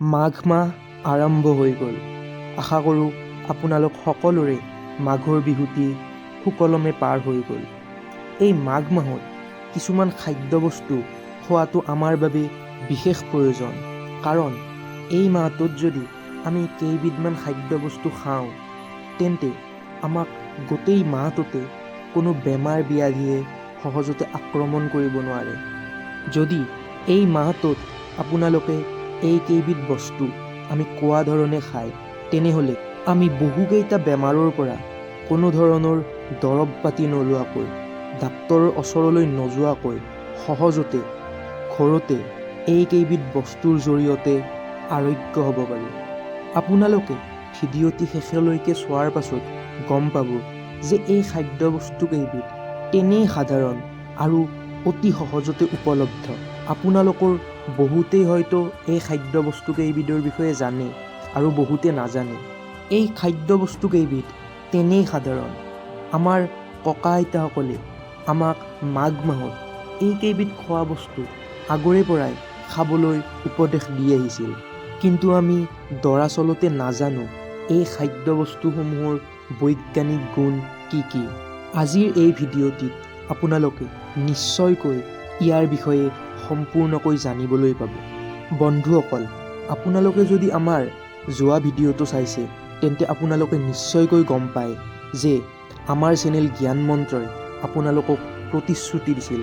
মাঘ মাহ আৰম্ভ হৈ গ'ল। আশা কৰোঁ আপোনালোক সকলোৰে মাঘৰ বিহুটি সুকলমে পাৰ হৈ গ'ল। এই মাঘ মাহত কিছুমান খাদ্যবস্তু খোৱাটো আমাৰ বাবে বিশেষ প্ৰয়োজন। কাৰণ এই মাহটোত যদি আমি কেইবিধমান খাদ্যবস্তু খাওঁ, তেন্তে আমাক গোটেই মাহটোতে কোনো বেমাৰ ব্যাধিয়ে সহজতে আক্ৰমণ কৰিব নোৱাৰে। যদি এই মাহটোত আপোনালোকে এই কেইবিধ বস্তু আমি কোৱা ধৰণে খায় তেনেহ'লে আমি বহুকেইটা বেমাৰৰ পৰা কোনো ধৰণৰ দৰৱ পাতি নোলোৱাকৈ ডাক্তৰৰ ওচৰলৈ নোযোৱাকৈ সহজতে ঘৰতে এই কেইবিধ বস্তুৰ জৰিয়তে আৰোগ্য হ'ব পাৰি। আপোনালোকে ভিডিঅ'টি শেষলৈকে চোৱাৰ পাছত গম পাব যে এই খাদ্য বস্তুকেইবিধ তেনেই সাধাৰণ আৰু অতি সহজতে উপলব্ধ। আপোনালোকৰ বহুতেই হয়তো এই খাদ্য বস্তুকেইবিধৰ বিষয়ে জানে আৰু বহুতে নাজানে। এই খাদ্য বস্তুকেইবিধ তেনেই সাধাৰণ। আমাৰ ককা আইতাসকলে আমাক মাঘ মাহত এইকেইবিধ খোৱা বস্তু আগৰে পৰাই খাবলৈ উপদেশ দি আহিছিল। কিন্তু আমি দৰাচলতে নাজানো এই খাদ্য বস্তুসমূহৰ বৈজ্ঞানিক গুণ কি কি। আজিৰ এই ভিডিঅ'টিত আপোনালোকে নিশ্চয়কৈ ইয়াৰ বিষয়ে সম্পূৰ্ণকৈ জানিবলৈ পাব। বন্ধুসকল, আপোনালোকে যদি আমাৰ যোৱা ভিডিঅ'টো চাইছে, তেন্তে আপোনালোকে নিশ্চয়কৈ গম পায় যে আমাৰ চেনেল জ্ঞান মন্ত্ৰই আপোনালোকক প্ৰতিশ্ৰুতি দিছিল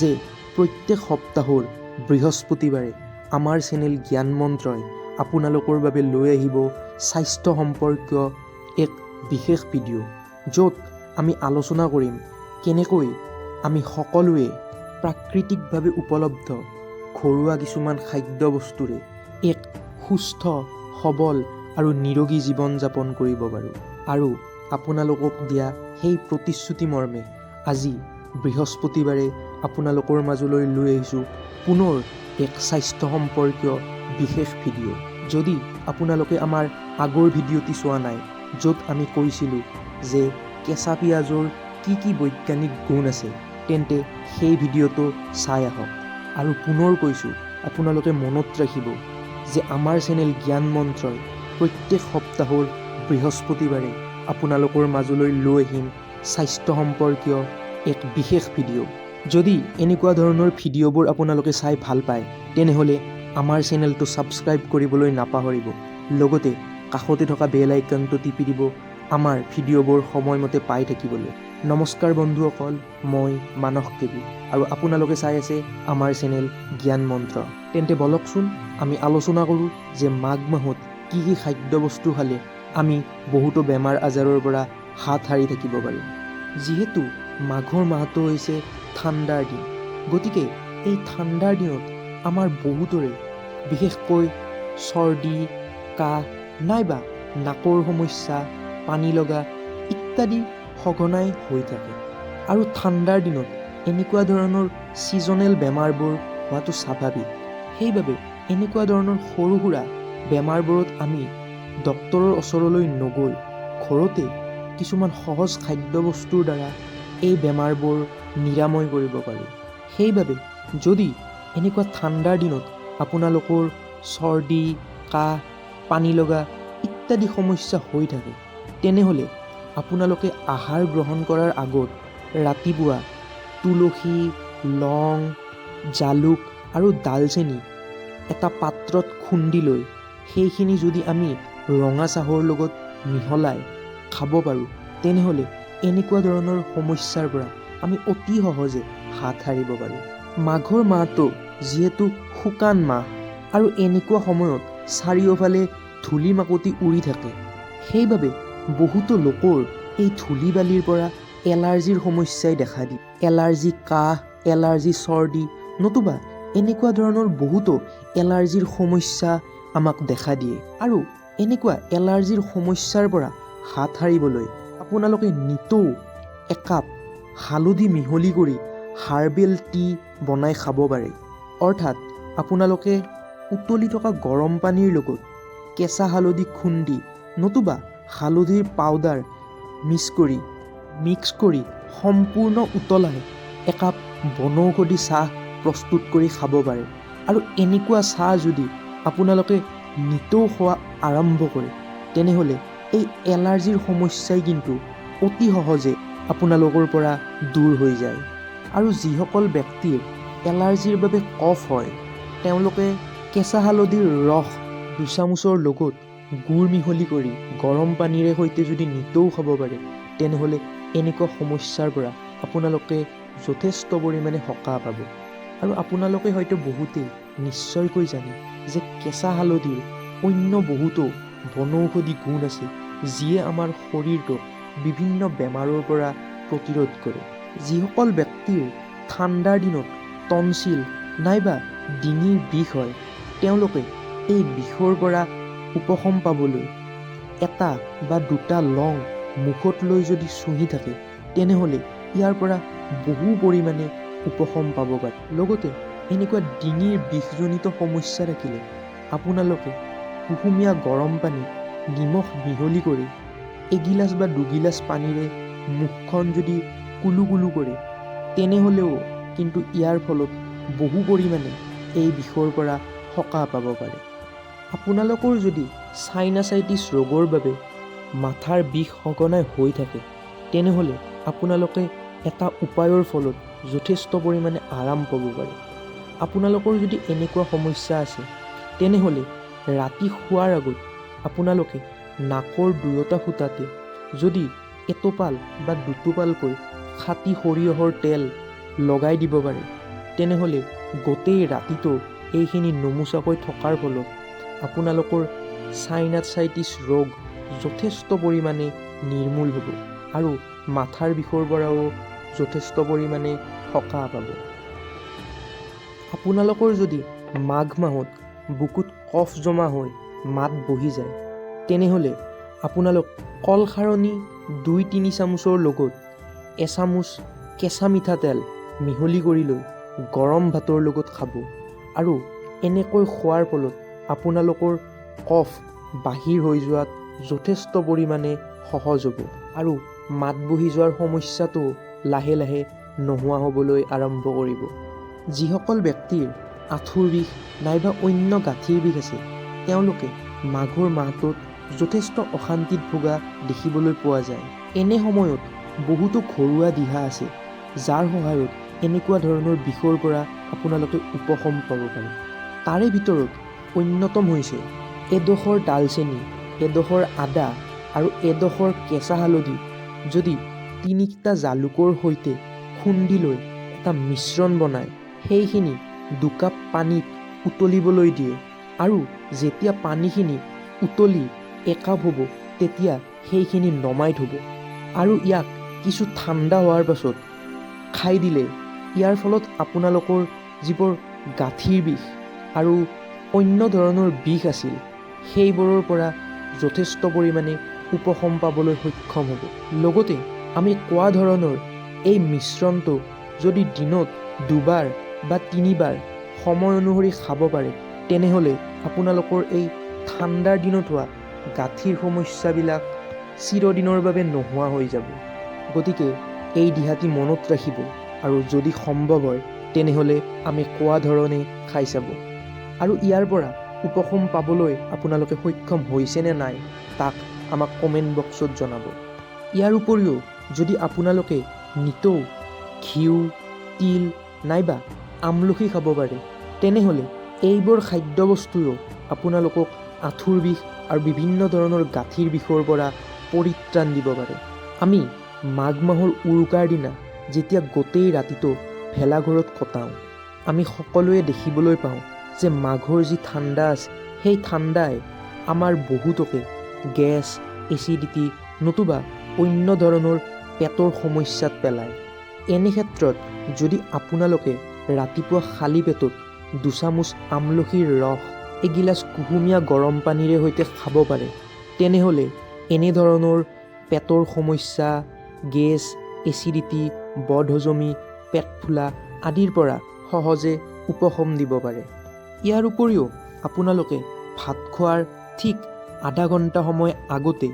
যে প্ৰত্যেক সপ্তাহৰ বৃহস্পতিবাৰে আমাৰ চেনেল জ্ঞান মন্ত্ৰই আপোনালোকৰ বাবে লৈ আহিব স্বাস্থ্য সম্পৰ্কীয় এক বিশেষ ভিডিঅ' য'ত আমি আলোচনা কৰিম কেনেকৈ আমি সকলোৱে প্ৰাকৃতিকভাৱে উপলব্ধ ঘৰুৱা কিছুমান খাদ্য বস্তুৰে এক সুস্থ সবল আৰু নিৰোগী জীৱন যাপন কৰিব পাৰোঁ। আৰু আপোনালোকক দিয়া সেই প্ৰতিশ্ৰুতি মৰ্মে আজি বৃহস্পতিবাৰে আপোনালোকৰ মাজলৈ লৈ আহিছোঁ পুনৰ এক স্বাস্থ্য সম্পৰ্কীয় বিশেষ ভিডিঅ' যদি আপোনালোকে আমাৰ আগৰ ভিডিঅ'টি চোৱা নাই য'ত আমি কৈছিলোঁ যে কেঁচা পিঁয়াজৰ কি কি বৈজ্ঞানিক গুণ আছে তেন্তে সেই ভিডিঅ'টো চাই আহক। আৰু পুনৰ কৈছোঁ, আপোনালোকে মনত ৰাখিব যে আমাৰ চেনেল জ্ঞান মন্ত্ৰই প্ৰত্যেক সপ্তাহৰ বৃহস্পতিবাৰে আপোনালোকৰ মাজলৈ লৈ আহিম স্বাস্থ্য সম্পৰ্কীয় এক বিশেষ ভিডিঅ' যদি এনেকুৱা ধৰণৰ ভিডিঅ'বোৰ আপোনালোকে চাই ভালো পায়, তেনেহ'লে আমাৰ চেনেলটো ছাবস্ক্ৰাইব কৰিবলৈ নাপাহৰিব। লগতে কাষতে থকা বেল আইকনটো টিপি দিব আমাৰ ভিডিঅ'বোৰ সময়মতে পাই থাকিবলৈ। নমস্কাৰ বন্ধুসকল মই মানস কেবি আৰু আপোনালোকে চাই আছে আমাৰ চেনেল জ্ঞান মন্ত্ৰ। তেন্তে বলকচোন আমি আলোচনা কৰোঁ যে মাঘ মাহত কি কি খাদ্য বস্তু খালে আমি বহুতো বেমাৰ আজাৰৰ পৰা হাত সাৰি থাকিব পাৰিম। যিহেতু মাঘৰ মাহটো হৈছে ঠাণ্ডাৰ দিন, গতিকে এই ঠাণ্ডাৰ দিনত আমাৰ বহুতৰে, বিশেষকৈ চৰ্দি, কাহ, নাইবা নাকৰ সমস্যা, পানী লগা ইত্যাদি সঘনাই হৈ থাকে। আৰু ঠাণ্ডাৰ দিনত এনেকুৱা ধৰণৰ ছিজনেল বেমাৰবোৰ হোৱাটো স্বাভাৱিক। সেইবাবে এনেকুৱা ধৰণৰ সৰু সুৰা বেমাৰবোৰত আমি ডক্তৰৰ ওচৰলৈ নগৈ ঘৰতে কিছুমান সহজ খাদ্য বস্তুৰ দ্বাৰা এই বেমাৰবোৰ নিৰাময় কৰিব পাৰোঁ। সেইবাবে যদি এনেকুৱা ঠাণ্ডাৰ দিনত আপোনালোকৰ চৰ্দি কাহ পানী লগা ইত্যাদি সমস্যা হৈ থাকে তেনেহ'লে আপোনালোকে আহাৰ গ্ৰহণ কৰাৰ আগত ৰাতিপুৱা তুলসী, লং, জালুক আৰু ডালচেনি এটা পাত্ৰত খুন্দি লৈ সেইখিনি যদি আমি ৰঙা চাহৰ লগত মিহলাই খাব পাৰোঁ, তেনেহ'লে এনেকুৱা ধৰণৰ সমস্যাৰ পৰা আমি অতি সহজে হাত সাৰিব পাৰোঁ। মাঘৰ মাহটো যিহেতু শুকান মাহ আৰু এনেকুৱা সময়ত চাৰিওফালে ধূলি মাকতি উৰি থাকে, সেইবাবে বহুতো লোকৰ এই ধূলি বালিৰ পৰা এলাৰ্জিৰ সমস্যাই দেখা দিয়ে। এলাৰ্জি কাহ, এলাৰ্জি চৰ্দি, নতুবা এনেকুৱা ধৰণৰ বহুতো এলাৰ্জিৰ সমস্যা আমাক দেখা দিয়ে। আৰু এনেকুৱা এলাৰ্জিৰ সমস্যাৰ পৰা হাত সাৰিবলৈ আপোনালোকে নিতৌ একাপ হালধি মিহলি কৰি হাৰ্বেল টি বনাই খাব পাৰে। অৰ্থাৎ আপোনালোকে উতলি থকা গৰম পানীৰ লগত কেঁচা হালধি খুন্দি, নতুবা হালধিৰ পাউডাৰ মিক্স কৰি মিক্স কৰি সম্পূৰ্ণ উতলাই একাপ বনৌষধি চাহ প্ৰস্তুত কৰি খাব পাৰে। আৰু এনেকুৱা চাহ যদি আপোনালোকে নিতৌ খোৱা আৰম্ভ কৰে তেনেহ'লে এই এলাৰ্জিৰ সমস্যাই কিন্তু অতি সহজে আপোনালোকৰ পৰা দূৰ হৈ যায়। আৰু যিসকল ব্যক্তিৰ এলাৰ্জিৰ বাবে কফ হয় তেওঁলোকে কেঁচা হালধিৰ ৰস দুচামুচৰ লগত গুড় মিহলি কৰি গৰম পানীৰে সৈতে যদি নিতৌ খাব পাৰে তেনেহ'লে এনেকুৱা সমস্যাৰ পৰা আপোনালোকে যথেষ্ট পৰিমাণে সকাহ পাব। আৰু আপোনালোকে হয়তো বহুতেই নিশ্চয়কৈ জানে যে কেঁচা হালধিৰ অন্য বহুতো বনৌষধি গুণ আছে যিয়ে আমাৰ শৰীৰটোক বিভিন্ন বেমাৰৰ পৰা প্ৰতিৰোধ কৰে। যিসকল ব্যক্তিৰ ঠাণ্ডাৰ দিনত টনচিল নাইবা ডিঙিৰ বিষ হয় তেওঁলোকে এই বিষৰ পৰা উপশম পাবলৈ এটা বা দুটা লং মুখত লৈ যদি চুহি থাকে, তেনেহ'লে ইয়াৰ পৰা বহু পৰিমাণে উপশম পাব পাৰে। লগতে এনেকুৱা ডিঙিৰ বিষজনিত সমস্যা থাকিলে আপোনালোকে কুহুমীয়া গৰম পানীত নিমখ মিহলি কৰি এগিলাচ বা দুগিলাচ পানীৰে মুখখন যদি কুলু কুলু কৰে, তেনেহ'লেও কিন্তু ইয়াৰ ফলত বহু পৰিমাণে এই বিষৰ পৰা সকাহ পাব পাৰে। আপোনালোকৰ যদি চাইনাচাইটিছ ৰোগৰ বাবে মাথাৰ বিষ সঘনাই হৈ থাকে তেনেহ'লে আপোনালোকে এটা উপায়ৰ ফলত যথেষ্ট পৰিমাণে আৰাম পাব পাৰে। আপোনালোকৰ যদি এনেকুৱা সমস্যা আছে তেনেহ'লে ৰাতি শোৱাৰ আগত আপোনালোকে নাকৰ দুয়োটা ফুটাতে যদি এটোপাল বা দুটোপালকৈ খাটি সৰিয়হৰ তেল লগাই দিব পাৰে তেনেহ'লে গোটেই ৰাতিটো এইখিনি নোমোচাকৈ থকাৰ ফলত আপোনালোকৰ চাইনাচাইটিছ ৰোগ যথেষ্ট পৰিমাণে নিৰ্মূল হ'ব আৰু মাথাৰ বিষৰ পৰাও যথেষ্ট পৰিমাণে সকাহ পাব। আপোনালোকৰ যদি মাঘ মাহত বুকুত কফ জমা হৈ মাত বহি যায় তেনেহ'লে আপোনালোক কলখাৰণী দুই তিনি চামুচৰ লগত এচামুচ কেঁচা মিঠাতেল মিহলি কৰি লৈ গৰম ভাতৰ লগত খাব আৰু এনেকৈ খোৱাৰ ফলত আপোনালোকৰ কফ বাহিৰ হৈ যোৱাত যথেষ্ট পৰিমাণে সহজ হ'ব। আৰু মাত বহি যোৱাৰ সমস্যাটো লাহে লাহে নোহোৱা হ'বলৈ আৰম্ভ কৰিব। যিসকল ব্যক্তিৰ আঁঠুৰ বিষ নাইবা অন্য গাঁঠিৰ বিষ আছে তেওঁলোকে মাঘৰ মাহটোত যথেষ্ট অশান্তিত ভোগা দেখিবলৈ পোৱা যায়। এনে সময়ত বহুতো ঘৰুৱা দিহা আছে যাৰ সহায়ত এনেকুৱা ধৰণৰ বিষৰ পৰা আপোনালোকে উপশম পাব পাৰে। তাৰে ভিতৰত অন্যতম হৈছে এডোখৰ ডালচেনি, এডোখৰ আদা আৰু এডোখৰ কেঁচা হালধি যদি তিনিটা জালুকৰ সৈতে খুন্দি লৈ এটা মিশ্ৰণ বনাই সেইখিনি দুকাপ পানীত উতলিবলৈ দিয়ে আৰু যেতিয়া পানীখিনি উতলি একাপ হ'ব, তেতিয়া সেইখিনি নমাই থ'ব আৰু ইয়াক কিছু ঠাণ্ডা হোৱাৰ পাছত খাই দিলে। ইয়াৰ ফলত আপোনালোকৰ যিবোৰ গাঁঠিৰ বিষ আৰু অন্য ধৰণৰ বিষ আছিল। সেইবোৰৰ পৰা যথেষ্ট পৰিমাণে উপশম পাবলৈ সক্ষম হ'ব। লগতে আমি কোৱা ধৰণৰ এই মিশ্ৰণটো যদি দিনত দুবাৰ বা তিনিবাৰ সময় অনুসৰি খাব পাৰে, তেনেহ'লে আপোনালোকৰ এই ঠাণ্ডাৰ দিনত হোৱা গাঁঠিৰ সমস্যাবিলাক চিৰদিনৰ বাবে নোহোৱা হৈ যাব। গতিকে এই দিহাটি মনত ৰাখিব আৰু যদি সম্ভৱ হয়, তেনেহ'লে আমি কোৱা ধৰণে খাই চাব। আৰু ইয়াৰ পৰা উপশম পাবলৈ আপোনালোকে সক্ষম হৈছে নে নাই, তাক আমাক কমেণ্ট বক্সত জনাব। ইয়াৰ উপৰিও, যদি আপোনালোকে নিতৌ ঘিউ, তিল নাইবা আমলখি খাব পাৰে, তেনেহ'লে এইবোৰ খাদ্যবস্তুৱেও আপোনালোকক আঁঠুৰ বিষ আৰু বিভিন্ন ধৰণৰ গাঁঠিৰ বিষৰ পৰা পৰিত্ৰাণ দিব পাৰে। আমি মাঘ মাহৰ উৰুকাৰ দিনা যেতিয়া গোটেই ৰাতিটো ভেলাঘৰত কটাওঁ, আমি সকলোৱে দেখিবলৈ পাওঁ যে মাঘৰ যি ঠাণ্ডা আছে, সেই ঠাণ্ডাই আমাৰ বহুতকে গেছ, এচিডিটি নতুবা অন্য ধৰণৰ পেটৰ সমস্যাত পেলায়। এনে ক্ষেত্ৰত যদি আপোনালোকে ৰাতিপুৱা খালী পেটত দুচামুচ আমলখিৰ ৰস, এগিলাচ কুহুমীয়া গৰম পানীৰে সৈতে খাব পাৰে, তেনেহ'লে এনেধৰণৰ পেটৰ সমস্যা, গেছ, এচিডিটি, বদহজমি, পেট ফুলা আদিৰ পৰা সহজে উপশম দিব পাৰে। ইয়াৰ উপৰিও আপোনালোকে ভাত খোৱাৰ ঠিক আধা ঘণ্টা সময় আগতে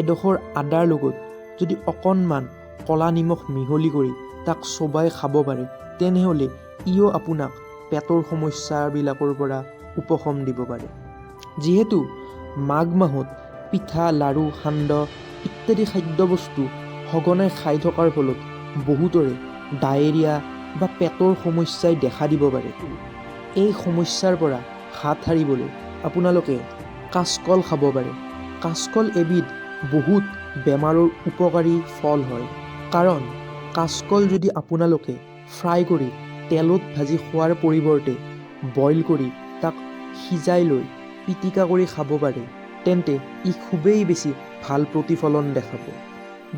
এডোখৰ আদাৰ লগত যদি অকণমান ক'লা নিমখ মিহলি কৰি তাক চোবাই খাব পাৰে তেনেহ'লে ইও আপোনাক পেটৰ সমস্যাবিলাকৰ পৰা উপশম দিব পাৰে। যিহেতু মাঘ মাহত পিঠা লাড়ু সান্দহ ইত্যাদি খাদ্যবস্তু সঘনাই খাই থকাৰ ফলত বহুতৰে ডায়েৰিয়া বা পেটৰ সমস্যাই দেখা দিব পাৰে। এই সমস্যাৰ পৰা হাত সাৰিবলৈ আপোনালোকে কাচকল খাব পাৰে। কাচকল এবিধ বহুত বেমাৰৰ উপকাৰী ফল হয়। কাৰণ কাচকল যদি আপোনালোকে ফ্ৰাই কৰি তেলত ভাজি খোৱাৰ পৰিৱৰ্তে বইল কৰি তাক সিজাই লৈ পিটিকা কৰি খাব পাৰে, তেন্তে ই খুবেই বেছি ভালো প্ৰতিফলন দেখাব।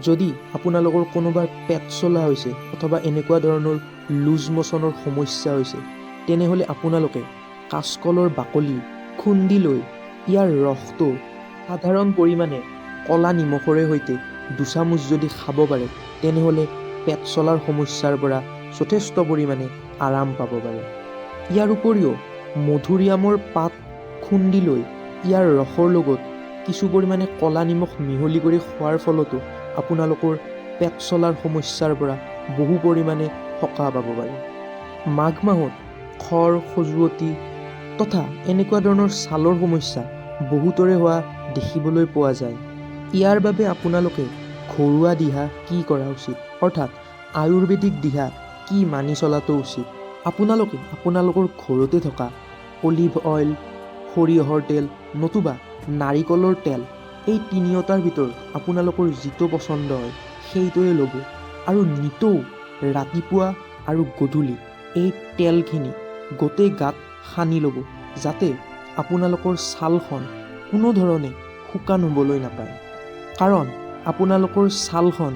যদি আপোনালোকৰ কোনোবাৰ পেট চলা হৈছে অথবা এনেকুৱা ধৰণৰ লুজ মচনৰ সমস্যা হৈছে তেনেহ'লে আপোনালোকে কাচকলৰ বাকলি খুন্দি লৈ ইয়াৰ ৰসটো সাধাৰণ পৰিমাণে ক'লা নিমখৰে সৈতে দুচামুচ যদি খাব পাৰে তেনেহ'লে পেট চলাৰ সমস্যাৰ পৰা যথেষ্ট পৰিমাণে আৰাম পাব পাৰে। ইয়াৰ উপৰিও মধুৰিআমৰ পাত খুন্দি লৈ ইয়াৰ ৰসৰ লগত কিছু পৰিমাণে ক'লা নিমখ মিহলি কৰি খোৱাৰ ফলতো আপোনালোকৰ পেট চলাৰ সমস্যাৰ পৰা বহু পৰিমাণে সকাহ পাব পাৰে। মাঘ মাহত খৰ, খজুৱতি তথা এনেকুৱা ধৰণৰ ছালৰ সমস্যা বহুতৰে হোৱা দেখিবলৈ পোৱা যায়। ইয়াৰ বাবে আপোনালোকে ঘৰুৱা দিহা কি কৰা উচিত? অৰ্থাৎ আয়ুৰ্বেদিক দিহা কি মানি চলাটো উচিত? আপোনালোকে আপোনালোকৰ ঘৰতে থকা অলিভ অইল, সৰিয়হৰ তেল নতুবা নাৰিকলৰ তেল, এই তিনিওটাৰ ভিতৰত আপোনালোকৰ যিটো পচন্দ হয় সেইটোৱে ল'ব। আৰু নিতৌ ৰাতিপুৱা আৰু গধূলি এই তেলখিনি গোটেই গাত সানি ল'ব যাতে আপোনালোকৰ ছালখন কোনো ধৰণে শুকান হ'বলৈ নাপায়। কাৰণ আপোনালোকৰ ছালখন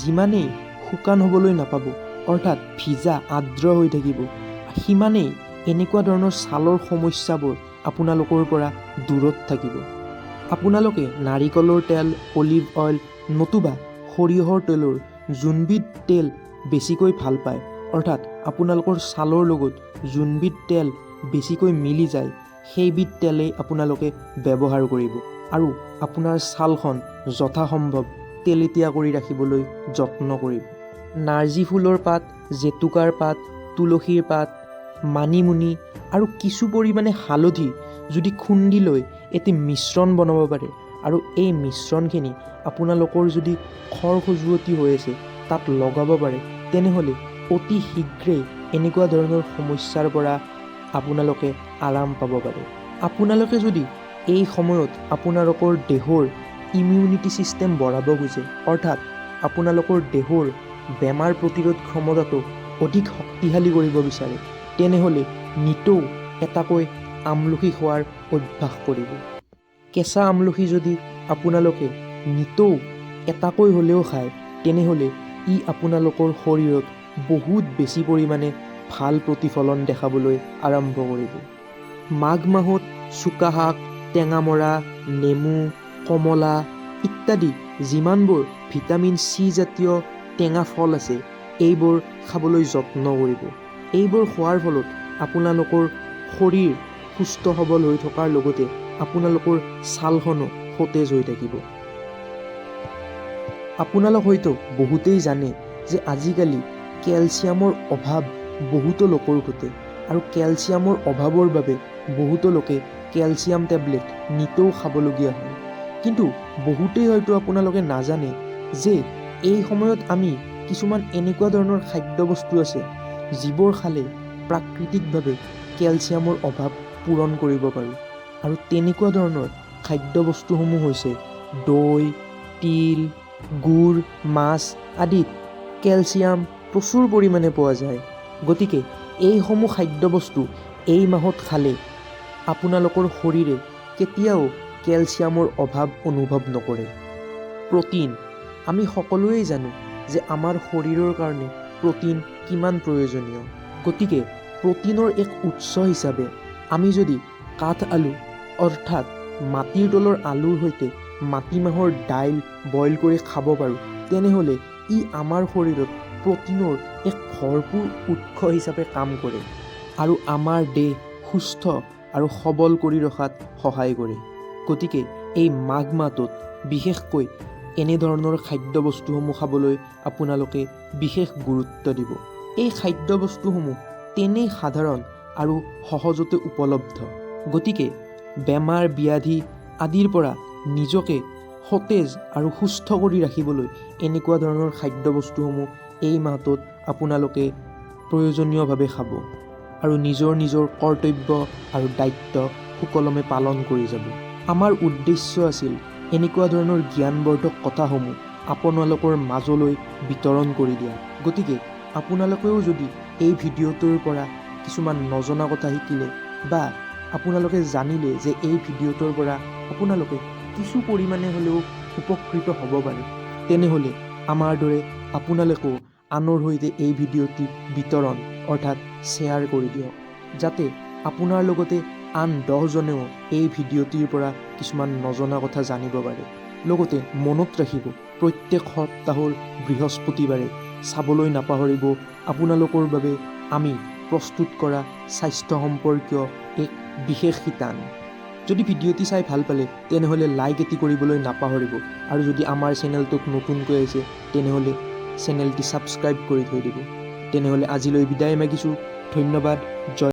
যিমানেই শুকান হ'বলৈ নাপাব অৰ্থাৎ ভিজা আৰ্দ্ৰ হৈ থাকিব সিমানেই এনেকুৱা ধৰণৰ ছালৰ সমস্যাবোৰ আপোনালোকৰ পৰা দূৰত থাকিব। আপোনালোকে নাৰিকলৰ তেল অলিভ অইল নতুবা সৰিয়হৰ তেলৰ যোনবিধ তেল বেছিকৈ ভাল পায়। অৰ্থাৎ আপোনালোকৰ ছালৰ লগত যোনবিধ তেল বেছিকৈ মিলি যায় সেইবিধ তেলেই আপোনালোকে ব্যৱহাৰ কৰিব। আৰু আপোনাৰ ছালখন যথাসম্ভৱ তেলেতীয়া কৰি ৰাখিবলৈ যত্ন কৰিব। নাৰ্জী ফুলৰ পাত জেতুকাৰ পাত তুলসীৰ পাত মানিমুনি আৰু কিছু পৰিমাণে হালধি যদি খুন্দি লৈ এটি মিশ্ৰণ বনাব পাৰে আৰু এই মিশ্ৰণখিনি আপোনালোকৰ যদি খৰ খজুৱতি হৈ আছে তাত লগাব পাৰে তেনেহ'লে অতি শীঘ্ৰেই এনেকুৱা ধৰণৰ সমস্যাৰ পৰা আপোনালোকে আৰাম পাব পাৰে। আপোনালোকে যদি এই সময়ত আপোনালোকৰ দেহৰ ইমিউনিটি ছিষ্টেম বঢ়াব খোজে, অৰ্থাৎ আপোনালোকৰ দেহৰ বেমাৰ প্ৰতিৰোধ ক্ষমতাটো অধিক শক্তিশালী কৰিব বিচাৰে, তেনেহ'লে নিতৌ এটাকৈ আমলখি খোৱাৰ অভ্যাস কৰিব। কেঁচা আমলখি যদি আপোনালোকে নিতৌ এটাকৈ হ'লেও খায়, তেনেহ'লে ই আপোনালোকৰ শৰীৰত বহুত বেছি পৰিমাণে ভাল প্ৰতিফলন দেখাবলৈ আৰম্ভ কৰিব। মাঘ মাহত চুকা শাক টেঙামৰা নেমু কমলা ইত্যাদি যিমানবোৰ ভিটামিন চি জাতীয় টেঙা ফল আছে এইবোৰ খাবলৈ যত্ন কৰিব। এইবোৰ খোৱাৰ ফলত আপোনালোকৰ শৰীৰ সুস্থ সবল হৈ থকাৰ লগতে আপোনালোকৰ ছালখনো সতেজ হৈ থাকিব। আপোনালোক হয়তো বহুতেই জানে যে আজিকালি কেলছিয়ামৰ অভাৱ বহুতো লোকৰ ঘটে আৰু কেলছিয়ামৰ অভাৱৰ বাবে বহুতো লোকে কেলছিয়াম টেবলেট নিতৌ খাবলগীয়া হয়। কিন্তু বহুতেই হয়তো আপোনালোকে নাজানে যে এই সময়ত আমি কিছুমান এনেকুৱা ধৰণৰ খাদ্যবস্তু আছে, যিবোৰ খালে প্ৰাকৃতিকভাৱে কেলছিয়ামৰ অভাৱ পূৰণ কৰিব পাৰোঁ। আৰু তেনেকুৱা ধৰণৰ খাদ্যবস্তুসমূহ হৈছে দৈ, তিল, গুড়, মাছ আদিত কেলছিয়াম প্ৰচুৰ পৰিমাণে পোৱা যায়। গতিকে এইসমূহ খাদ্যবস্তু এই মাহত খালে আপোনালোকৰ শৰীৰে কেতিয়াও কেলছিয়ামৰ অভাৱ অনুভৱ নকৰে। প্ৰ'টিন আমি সকলোৱেই জানো যে আমাৰ শৰীৰৰ কাৰণে প্ৰ'টিন কিমান প্ৰয়োজনীয়। গতিকে প্ৰ'টিনৰ এক উৎস হিচাপে আমি যদি কাঠ আলু অৰ্থাৎ মাটিৰ তলৰ আলুৰ সৈতে মাটিমাহৰ দাইল বইল কৰি খাব পাৰোঁ তেনেহ'লে ই আমাৰ শৰীৰত প্ৰ'টিনৰ এক ভৰপূৰ উৎস হিচাপে কাম কৰে আৰু আমাৰ দেহ সুস্থ আৰু সবল কৰি ৰখাত সহায় কৰে। গতিকে এই মাঘ মাহটোত বিশেষকৈ এনেধৰণৰ খাদ্যবস্তুসমূহ খাবলৈ আপোনালোকে বিশেষ গুৰুত্ব দিব। এই খাদ্যবস্তুসমূহ তেনেই সাধাৰণ আৰু সহজতে উপলব্ধ। গতিকে বেমাৰ, ব্যাধি আদিৰ পৰা নিজকে সতেজ আৰু সুস্থ কৰি ৰাখিবলৈ এনেকুৱা ধৰণৰ খাদ্যবস্তুসমূহ এই মাহটোত আপোনালোকে প্ৰয়োজনীয়ভাৱে খাব আৰু নিজৰ নিজৰ কৰ্তব্য আৰু দায়িত্ব সুকলমে পালন কৰি যাব। আমাৰ উদ্দেশ্য আছিল এনেকুৱা ধৰণৰ জ্ঞানবৰ্ধক কথাসমূহ আপোনালোকৰ মাজলৈ বিতৰণ কৰি দিয়া। গতিকে আপোনালোকেও যদি এই ভিডিঅ'টোৰ পৰা কিছুমান নজনা কথা শিকিলে বা আপোনালোকে জানিলে যে এই ভিডিঅ'টোৰ পৰা আপোনালোকে কিছু পৰিমাণে হ'লেও উপকৃত হ'ব পাৰে তেনেহ'লে আমাৰ দৰে আপোনালোকেও আনৰ সৈতে এই ভিডিঅ'টি বিতৰণ অৰ্থাৎ শ্বেয়াৰ কৰি দিয়ক, যাতে আপোনাৰ লগতে আন দহজনেও এই ভিডিঅ'টিৰ পৰা কিছুমান নজনা কথা জানিব পাৰে। লগতে মনত ৰাখিব, প্ৰত্যেক সপ্তাহৰ বৃহস্পতিবাৰে চাবলৈ নাপাহৰিব আপোনালোকৰ বাবে আমি প্ৰস্তুত কৰা স্বাস্থ্য সম্পৰ্কীয় এক বিশেষ শিতান। যদি ভিডিঅ'টি চাই ভালো পালে, তেনেহ'লে লাইক এটি কৰিবলৈ নাপাহৰিব। আৰু যদি আমাৰ চেনেলটোত নতুনকৈ আহিছে, তেনেহ'লে চেনেলটি ছাবস্ক্ৰাইব কৰি থৈ দিব। তেনেহ'লে আজিলৈ বিদায় মাগিছো। ধন্যবাদ। জয়